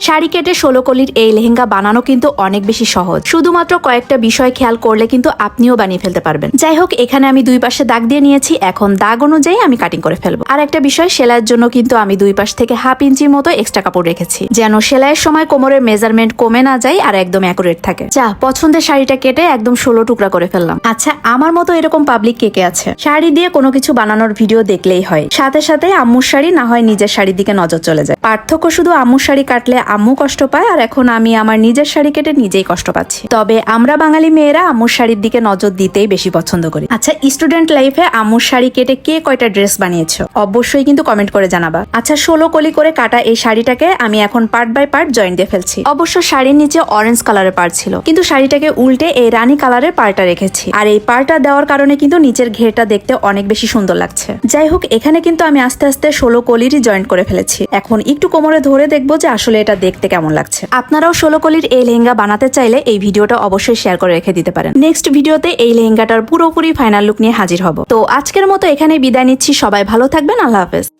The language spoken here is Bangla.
শাড়ি কেটে ষোলো কলির এই লেহেঙ্গা বানানো কিন্তু অনেক বেশি সহজ। শুধুমাত্র কয়েকটা বিষয় খেয়াল করলে কিন্তু আপনিও বানিয়ে ফেলতে পারবেন। যাই হোক, এখানে আমি দুই পাশে দাগ দিয়ে নিয়েছি। এখন দাগ অনুযায়ী আমি কাটিং করে ফেলব। আর একটা বিষয়, সেলাইয়ের জন্য কিন্তু আমি দুই পাশ থেকে হাফ ইঞ্চির মতো এক্সট্রা কাপড় রেখেছি। যেন সেলাইয়ের সময় কোমরের মেজারমেন্ট কমে না যায় আর একদম অ্যাকুরেট থাকে। যা, পছন্দের শাড়িটা কেটে একদম ষোলো টুকরা করে ফেললাম। আচ্ছা আমার মতো এরকম পাবলিক কে কে আছে? শাড়ি দিয়ে কোনো কিছু বানানোর ভিডিও দেখলেই হয়। সাথে সাথে আম্মুর শাড়ি না হয় নিজের শাড়ির দিকে নজর চলে যায়। পার্থক্য শুধু আম্মুর শাড়ি কাটলে আম্মু কষ্ট পায় আর এখন আমি আমার নিজের শাড়ি কেটে নিজেই কষ্ট পাচ্ছি। তবে আমরা বাঙালি মেয়েরা আম্মুর শাড়ির দিকে নজর দিতেই বেশি পছন্দ করি। আচ্ছা স্টুডেন্ট লাইফে আম্মুর শাড়ি কেটে কে কয়টা ড্রেস বানিয়েছো? অবশ্যই কিন্তু কমেন্ট করে জানাবা। আচ্ছা ষোলো কলি করে কাটা এই শাড়িটাকে আমি এখন পার্ট বাই পার্ট জয়েন্ট দিয়ে ফেলছি। অবশ্য শাড়ির নিচে অরেঞ্জ কালারের পার্ট ছিল, কিন্তু শাড়িটাকে উল্টে এই রানী কালারের পার্টটা রেখেছি। আর এই পার্টটা দেওয়ার কারণে কিন্তু নিচের ঘেরটা দেখতে অনেক বেশি সুন্দর লাগছে। যাই হোক, এখানে কিন্তু আমি আস্তে আস্তে ষোলো কলিরই জয়েন্ট করে ফেলেছি। এখন একটু কোমরে ধরে দেখব যে আসলে এটা দেখতে কেমন লাগছে? আপনারাও ষোলো কলির এই লেহেঙ্গা বানাতে চাইলে এই ভিডিওটা অবশ্যই শেয়ার করে রেখে দিতে পারেন। নেক্সট ভিডিওতে এই লেহেঙ্গাটার পুরোপুরি ফাইনাল লুক নিয়ে হাজির হব। তো আজকের মতো এখানে বিদায় নিচ্ছি। সবাই ভালো থাকবেন। আল্লাহ হাফেজ।